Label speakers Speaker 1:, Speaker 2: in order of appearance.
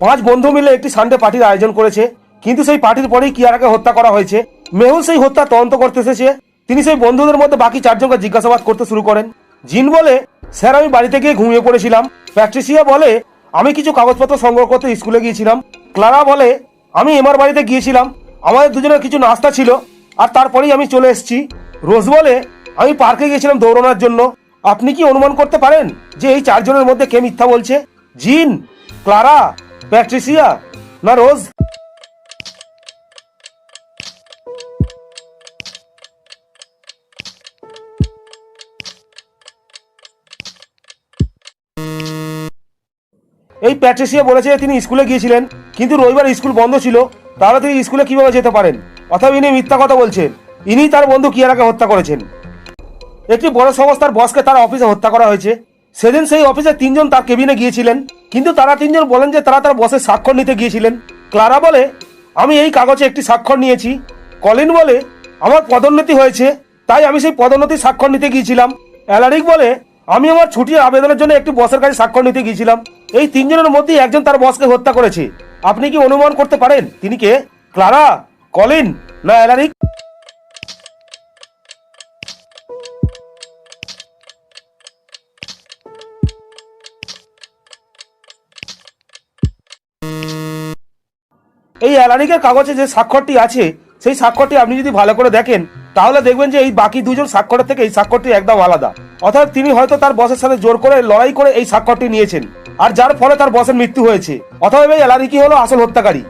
Speaker 1: পাঁচ বন্ধু মিলে একটি সানডে পার্টির আয়োজন করেছে। কিন্তু সেই পার্টির পরেই কিয়ারাকে হত্যা করা হয়েছে। মেহুল সেই হত্যা তদন্ত করতে এসেছে। তিনি সেই বন্ধুদের মধ্যে বাকি চারজনকে জিজ্ঞাসাবাদ করতে শুরু করেন। জিন বলে, স্যার, আমি বাড়িতে গিয়ে ঘুমিয়ে পড়েছিলাম। প্যাট্রিসিয়া বলে, আমি কিছু কাগজপত্র সংগ্রহ করতে স্কুলে গিয়েছিলাম। ক্লারা বলে, আমি এমার বাড়িতে গিয়েছিলাম। আমাদের দুজনের কিছু নাস্তা ছিল। আর তারপরেই আমি চলে এসেছি। রোজ বলে, আমি পার্কে গিয়েছিলাম দৌড়ানোর জন্য। আপনি কি অনুমান করতে পারেন যে এই চারজনের মধ্যে কে মিথ্যা বলছে? জিন, ক্লারা প্যাট্রিসিয়া না রোজ? এই প্যাট্রিসিয়া বলেছে তিনি স্কুলে গিয়েছিলেন, কিন্তু রবিবার স্কুল বন্ধ ছিল, তাহলে তিনি স্কুলে কীভাবে যেতে পারেন? অথবা ইনি মিথ্যা কথা বলছেন, ইনি তার বন্ধু কিয়ারাকে হত্যা করেছেন। একটি বড় সংস্থার বসকে তার অফিসে হত্যা করা হয়েছে। সেদিন সেই অফিসে তিনজন তার কেবিনে গিয়েছিলেন। কিন্তু তারা তিনজন বলেন যে তারা তার বসের স্বাক্ষর নিতে গিয়েছিলেন। ক্লারা বলে, আমি এই কাগজে একটি স্বাক্ষর নিয়েছি। কলিন বলে, আমার পদোন্নতি হয়েছে, তাই আমি সেই পদোন্নতির স্বাক্ষর নিতে গিয়েছিলাম। অ্যালারিক বলে, আমি আমার ছুটির আবেদনের জন্য একটি বসের কাছে স্বাক্ষর নিতে গিয়েছিলাম। এই তিনজনের মধ্যে একজন তার বসকে হত্যা করেছে। আপনি কি অনুমান করতে পারেন? তিনি কে? ক্লারা? কলিন? না অ্যালারিক? এই অ্যালানিকের কাগজে যে স্বাক্ষরটি আছে, সেই স্বাক্ষরটি আপনি যদি ভালো করে দেখেন, তাহলে দেখবেন যে এই বাকি দুজন স্বাক্ষরের থেকে এই স্বাক্ষরটি একদম আলাদা। অর্থাৎ তিনি হয়তো তার বসের সাথে জোর করে, লড়াই করে এই স্বাক্ষরটি নিয়েছেন। আর যার ফলে তার বসের মৃত্যু হয়েছে। অথবা এই অ্যালানিকি হলো আসল হত্যাকারী।